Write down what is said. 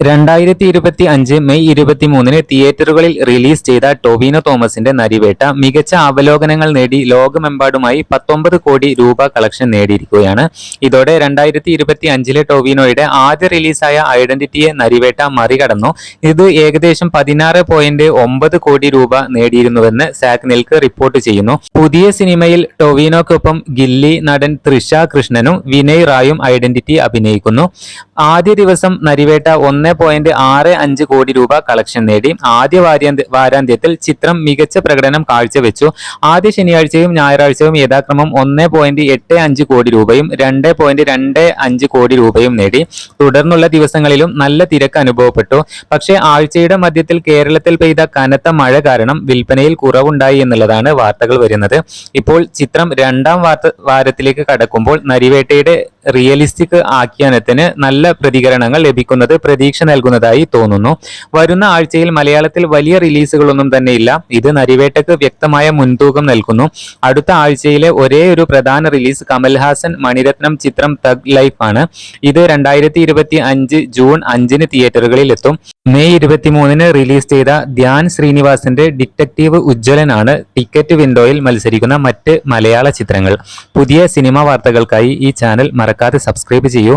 രണ്ടായിരത്തി ഇരുപത്തി അഞ്ച് മെയ് ഇരുപത്തി മൂന്നിന് തിയേറ്ററുകളിൽ റിലീസ് ചെയ്ത ടൊവിനോ തോമസിന്റെ നരിവേട്ട മികച്ച അവലോകനങ്ങൾ നേടി ലോകമെമ്പാടുമായി പത്തൊമ്പത് കോടി രൂപ കളക്ഷൻ നേടിയിരിക്കുകയാണ്. ഇതോടെ രണ്ടായിരത്തി ഇരുപത്തി അഞ്ചിലെ ടൊവിനോയുടെ ആദ്യ റിലീസായ ഐഡന്റിറ്റിയെ നരിവേട്ട മറികടന്നു. ഇത് ഏകദേശം പതിനാറ് പോയിന്റ് ഒമ്പത് കോടി രൂപ നേടിയിരുന്നുവെന്ന് സാക് നിൽക്ക് റിപ്പോർട്ട് ചെയ്യുന്നു. പുതിയ സിനിമയിൽ ടൊവിനോക്കൊപ്പം ഗില്ലി നടൻ തൃഷ കൃഷ്ണനും വിനയ് റായും ഐഡന്റിറ്റി അഭിനയിക്കുന്നു. ആദ്യ ദിവസം നരിവേട്ട ഒന്ന് പോയിന്റ് ആറ് അഞ്ച് കോടി രൂപ കളക്ഷൻ നേടി. ആദ്യ വാരാന്ത്യത്തിൽ ചിത്രം മികച്ച പ്രകടനം കാഴ്ചവെച്ചു. ആദ്യ ശനിയാഴ്ചയും ഞായറാഴ്ചയും യഥാക്രമം ഒന്ന് പോയിന്റ് എട്ട് അഞ്ച് കോടി രൂപയും രണ്ട് പോയിന്റ് രണ്ട് അഞ്ച് കോടി രൂപയും നേടി. തുടർന്നുള്ള ദിവസങ്ങളിലും നല്ല തിരക്ക് അനുഭവപ്പെട്ടു. പക്ഷേ ആഴ്ചയുടെ മധ്യത്തിൽ കേരളത്തിൽ പെയ്ത കനത്ത മഴ കാരണം വിൽപ്പനയിൽ കുറവുണ്ടായി എന്നുള്ളതാണ് വാർത്തകൾ വരുന്നത്. ഇപ്പോൾ ചിത്രം രണ്ടാം വാർത്ത വാരത്തിലേക്ക് കടക്കുമ്പോൾ നരിവേട്ടയുടെ റിയലിസ്റ്റിക് ആഖ്യാനത്തിന് നല്ല പ്രതികരണങ്ങൾ ലഭിക്കുന്നത് പ്രതീക്ഷ നൽകുന്നതായി തോന്നുന്നു. വരുന്ന ആഴ്ചയിൽ മലയാളത്തിൽ വലിയ റിലീസുകളൊന്നും തന്നെ ഇല്ല ഇത് നരിവേട്ടക്ക് വ്യക്തമായ മുൻതൂക്കം നൽകുന്നു. അടുത്ത ആഴ്ചയിലെ ഒരേ ഒരു പ്രധാന റിലീസ് കമൽഹാസൻ മണിരത്നം ചിത്രം തഗ് ലൈഫ് ആണ്. ഇത് രണ്ടായിരത്തി ജൂൺ അഞ്ചിന് തിയേറ്ററുകളിൽ എത്തും മെയ് ഇരുപത്തിമൂന്നിന് റിലീസ് ചെയ്ത ധ്യാൻ ശ്രീനിവാസിന്റെ ഡിറ്റക്റ്റീവ് ഉജ്ജ്വലനാണ് ടിക്കറ്റ് വിൻഡോയിൽ മത്സരിക്കുന്ന മറ്റ് മലയാള ചിത്രങ്ങൾ. പുതിയ സിനിമാ വാർത്തകൾക്കായി ഈ ചാനൽ മറക്കാതെ സബ്സ്ക്രൈബ് ചെയ്യൂ.